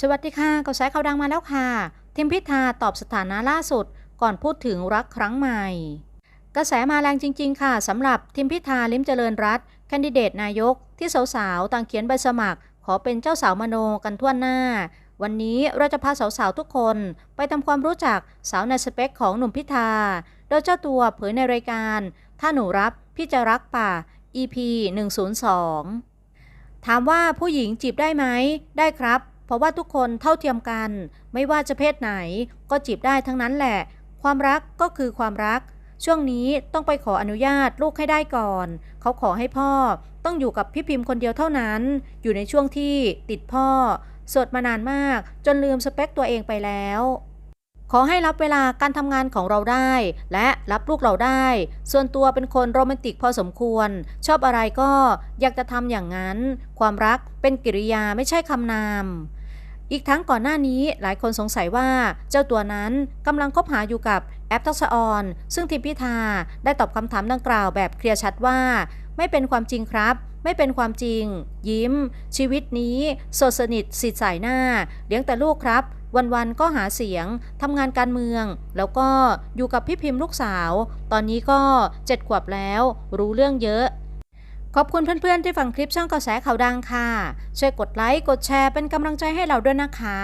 สวัสดีค่ะกระแสข่าวดังมาแล้วค่ะทิมพิธาตอบสถานะล่าสุด ก่อนพูดถึงรักครั้งใหม่ กระแสมาแรงจริง ๆ ค่ะสำหรับทิมพิธาลิมเจริญรัตแคนดิเดตนายก ที่สาวๆต่างเขียนใบสมัคร ขอเป็นเจ้าสาวมโนกันทั่วหน้า วันนี้เราจะพาสาวๆทุกคน ไปทำความรู้จักสาวในสเปคของหนุ่มพิธา โดยเจ้าตัวเผยในรายการ ถ้าหนูรับพี่จะรักป่า EP 102ถามว่าผู้หญิงจีบได้ไหมได้ครับ เพราะว่าทุกคนเท่าเทียมกัน ไม่ว่าจะเพศไหนก็จีบได้ทั้งนั้นแหละ ความรักก็คือความรัก ช่วงนี้ต้องไปขออนุญาตลูกให้ได้ก่อน เขาขอให้พ่อต้องอยู่กับพี่พิมพ์คนเดียวเท่านั้น อยู่ในช่วงที่ติดพ่อสดมานานมากจนลืมสเปคตัวเองไปแล้ว ขอให้รับเวลาการทำงานของเราได้ และรับลูกเราได้ ส่วนตัวเป็นคนโรแมนติกพอสมควร ชอบอะไรก็อยากจะทำอย่างนั้น ความรักเป็นกิริยาไม่ใช่คำนาม อีกทั้งก่อนหน้านี้หลายคนสงสัยว่าเจ้าตัวนั้นกำลังคบหาอยู่กับแอปทักษะออนซึ่งทิมพิธาได้ตอบคำถามดังกล่าวแบบเคลียร์ชัดว่า ไม่เป็นความจริงครับไม่เป็นความจริง ยิ้ม ชีวิตนี้ สดสนิทสิทธิ์สายหน้า เลี้ยงแต่ลูกครับ วันๆก็หาเสียงทำงานการเมือง แล้วก็อยู่กับพี่พิมพ์ลูกสาว ตอนนี้ก็เจ็ดขวบแล้ว รู้เรื่องเยอะ ขอบคุณเพื่อนๆที่ฟังคลิปช่องกระแสข่าวดังค่ะ ช่วยกดไลค์ กดแชร์เป็นกำลังใจให้เราด้วยนะคะ